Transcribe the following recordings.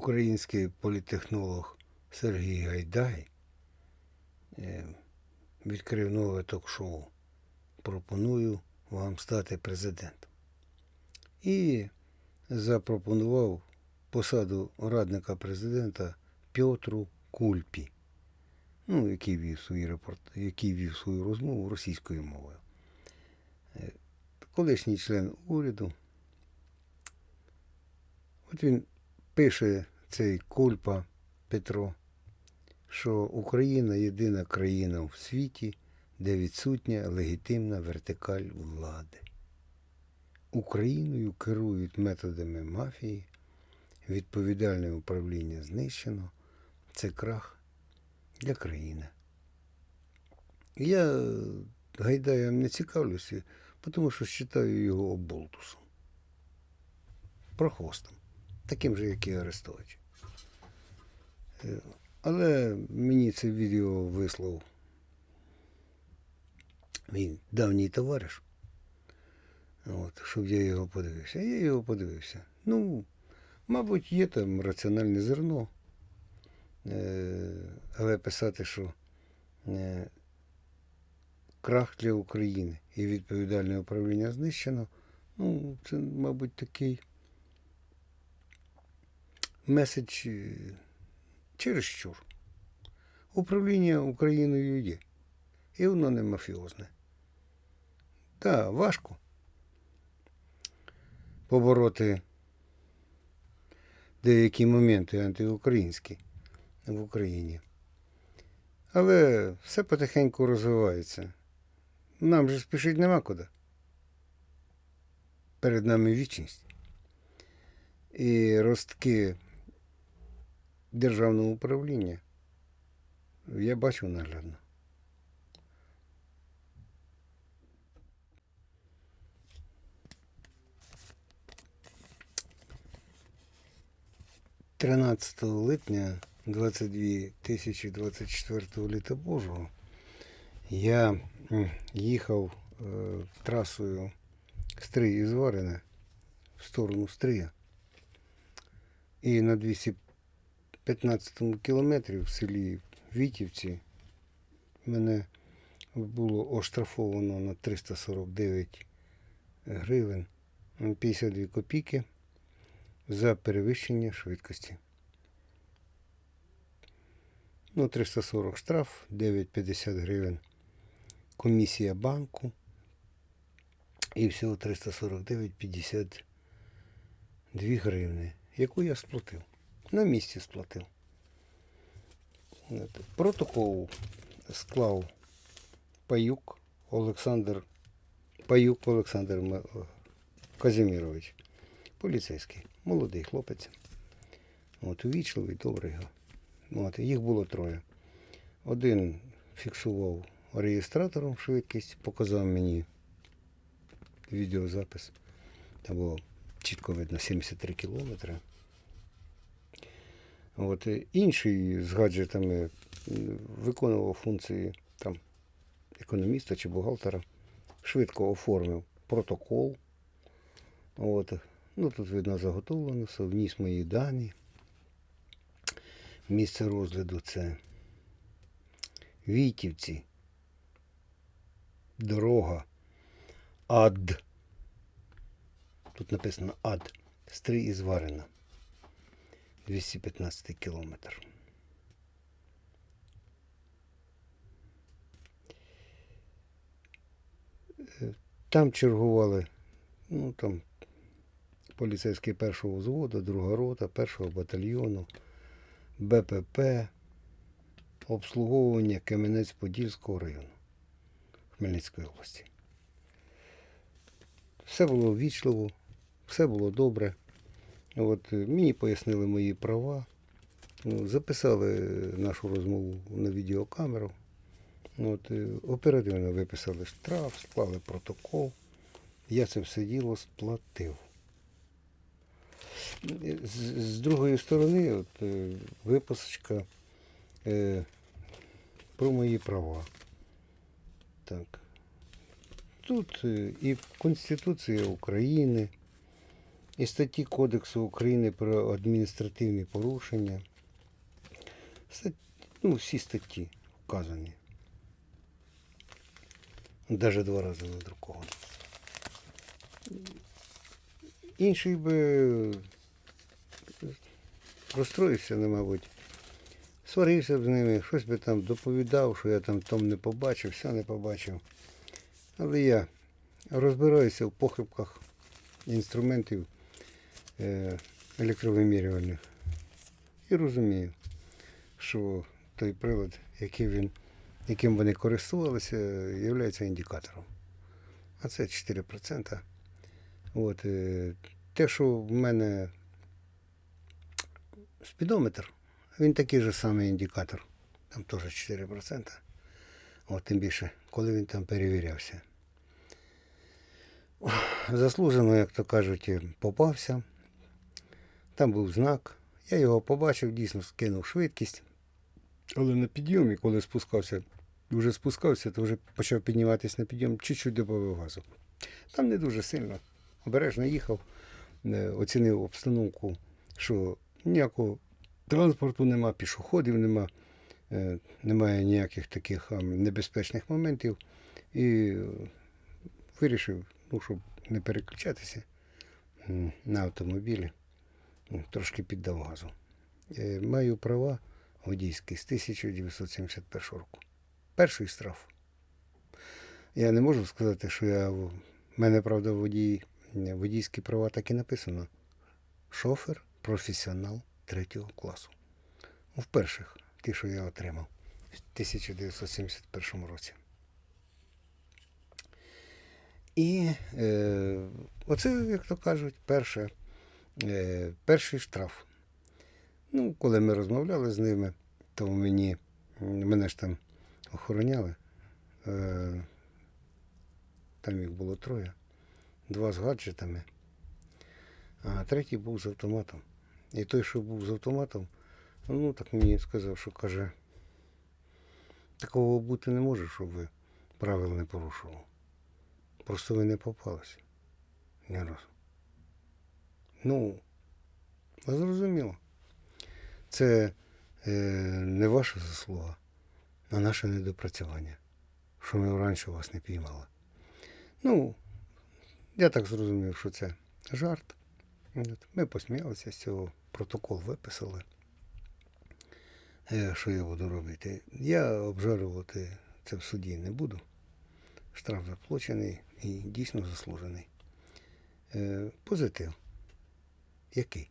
український політехнолог Сергій Гайдай е, відкрив нове ток-шоу. Пропоную вам стати президентом. І запропонував посаду радника президента Пьотру Кульпі, ну, який вів свій репорт, який вів свою розмову російською мовою. Е, Колишній член уряду. От він пише цей Кульпа Петро, що Україна єдина країна в світі, де відсутня легітимна вертикаль влади. Україною керують методами мафії, відповідальне управління знищено, це крах для країни. Я Гайдаєм не цікавлюся, тому що вважаю його оболтусом. Прохвостом. Таким же, як і Арестович. Але мені це відео вислав мій давній товариш. От, щоб я його подивився. Я його подивився. Ну, мабуть, є там раціональне зерно. Е, але писати, що е, крах для України і відповідальне управління знищено, ну, це, мабуть, такий меседж е, чересчур. Управління Україною є. І воно не мафіозне. Так, важко побороти деякі моменти антиукраїнські в Україні. Але все потихеньку розвивається. Нам же спішити нема куди. Перед нами вічність. І ростки державного управління я бачу наглядно. Тринадцятого липня 22 тисячі 24 літа Божого я м, їхав е, трасою Стрий із Варина в сторону Стрия. І на 215 кілометрі в селі Вітівці мене було оштрафовано на 349 гривень 52 копійки за перевищення швидкості. Ну, 340 штраф, 9,50 гривень комісія банку. І всього 349,52 гривни, яку я сплатив. На місці сплатив. Протокол склав Паюк Олександр Паюк Олександр М- Казімірович. Поліцейський, молодий хлопець. От, увічливий, добрий. От, їх було троє. Один фіксував реєстратором швидкість, показав мені відеозапис. Там було чітко видно 73 кілометри. От, е, інший з гаджетами виконував функції там, економіста чи бухгалтера, швидко оформив протокол. От. Ну, тут видно заготовлено, все, вніс мої дані. Місце розгляду це Вітівці. Дорога. Ад. Тут написано Ад. Стрий із Варина. 215 кілометр. Е, Там чергували, ну там поліцейський першого взводу, друга рота, першого батальйону, БПП, обслуговування Кам'янець-Подільського району Хмельницької області. Все було ввічливо, все було добре. От, е, мені пояснили мої права, ну, записали нашу розмову на відеокамеру. От, е, оперативно виписали штраф, склали протокол. Я це все діло сплатив. Е, З, з другої сторони, от, виписочка е, про мої права. Так. Тут і Конституція України, і статті Кодексу України про адміністративні порушення. Стат- Ну, всі статті вказані. Навіть два рази надруковані. Інший би розстроївся, ну, мабуть. Сварився б з ними, щось би там доповідав, що я там том не побачив, все не побачив. Але я розбираюся в похибках інструментів електровимірювальних. І розумію, що той прилад, який він, яким вони користувалися, є індикатором. А це 4%. От, е, те, що в мене спідометр, він такий же самий індикатор, там теж 4%. От, тим більше, коли він там перевірявся. Заслужено, як то кажуть, е, попався. Там був знак. Я його побачив, дійсно скинув швидкість. Але на підйомі, коли спускався, вже спускався, то вже почав підніматися на підйом, чуть-чуть добавив газу. Там не дуже сильно. Обережно їхав, е, оцінив обстановку, що ніякого транспорту нема, пішоходів нема, е, немає ніяких таких небезпечних моментів. І вирішив, ну, щоб не переключатися на автомобілі, трошки піддав газу. Е, Маю права водійські з 1971 року. Перший штраф. Я не можу сказати, що я. в мене, правда, водій, водійські права так і написано. Шофер, професіонал третього класу. Ну, В перших, ті, що я отримав в 1971 році. І е, оце, як то кажуть, перше, перший штраф. Ну, коли ми розмовляли з ними, то мені, мене ж там охороняли. Е, там їх було троє. Два з гаджетами, а третій був з автоматом. І той, що був з автоматом, ну так мені сказав, що каже, такого бути не може, щоб ви правил не порушували. Просто ви не попалися. Ні разу. Ну, зрозуміло. Це е, не ваша заслуга, а наше недопрацювання, що ми раніше вас не піймали. Ну, я так зрозумів, що це жарт. Ми посміялися з цього, протокол виписали. Е, Що я буду робити? Я обжарювати це в суді не буду. Штраф заплачений і дійсно заслужений. Е, Позитив. Який?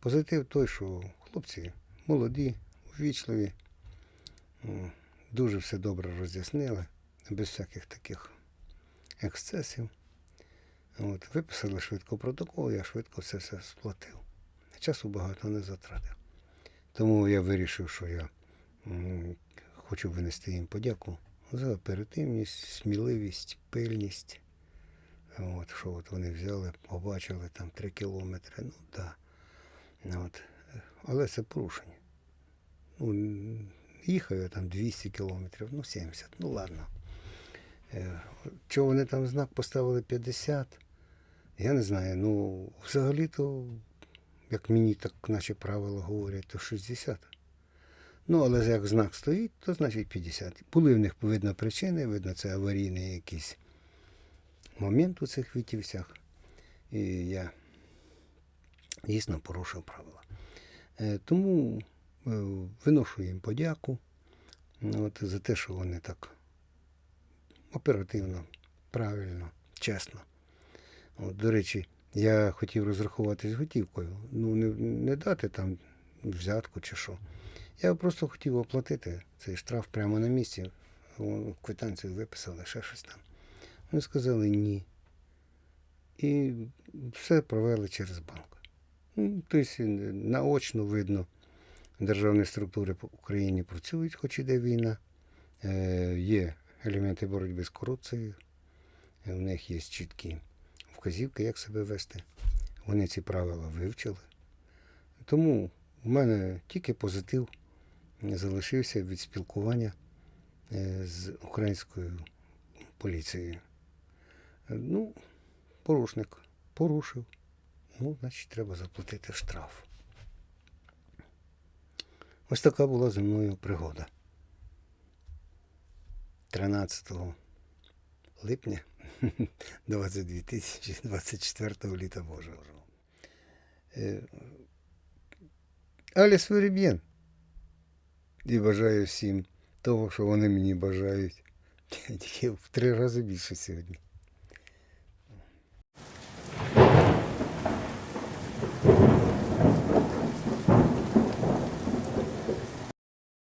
Позитив той, що хлопці молоді, ввічливі, дуже все добре роз'яснили, без всяких таких ексцесів. От, виписали швидко протокол, я швидко все все сплатив. Часу багато не затратив. Тому я вирішив, що я хочу винести їм подяку за оперативність, сміливість, пильність. От, що от вони взяли, побачили там три кілометри. Ну так. Да. От. Але це порушення. Ну, їхав там 200 кілометрів, ну 70, ну ладно. Е, Чого вони там знак поставили 50? Я не знаю. Ну, взагалі-то, як мені так наші правила говорять, то 60. Ну, але як знак стоїть, то значить 50. Були в них, видно, причини, видно, це аварійний якийсь момент у цих вітівцях. І я дійсно порушив правила. Е, Тому е, виношу їм подяку ну, от, за те, що вони так оперативно, правильно, чесно. От, до речі, я хотів розрахуватись готівкою. Ну, не, не дати там взятку чи що. Я просто хотів оплатити цей штраф прямо на місці. Квитанцію виписали, ще щось там. Вони сказали ні. І все провели через банк. Ну, Тобто наочно видно, державні структури по Україні працюють, хоч іде війна. Е, є елементи боротьби з корупцією. Е, В них є чіткі вказівки, як себе вести. Вони ці правила вивчили. Тому в мене тільки позитив залишився від спілкування е, з українською поліцією. Ну, порушник порушив. Ну, значить, треба заплатити штраф. Ось така була зі мною пригода. 13 липня 22 тисячі 24 літа Божого. Е, Аліс Вереб'єн. І бажаю всім того, що вони мені бажають. Тільки в три рази більше сьогодні.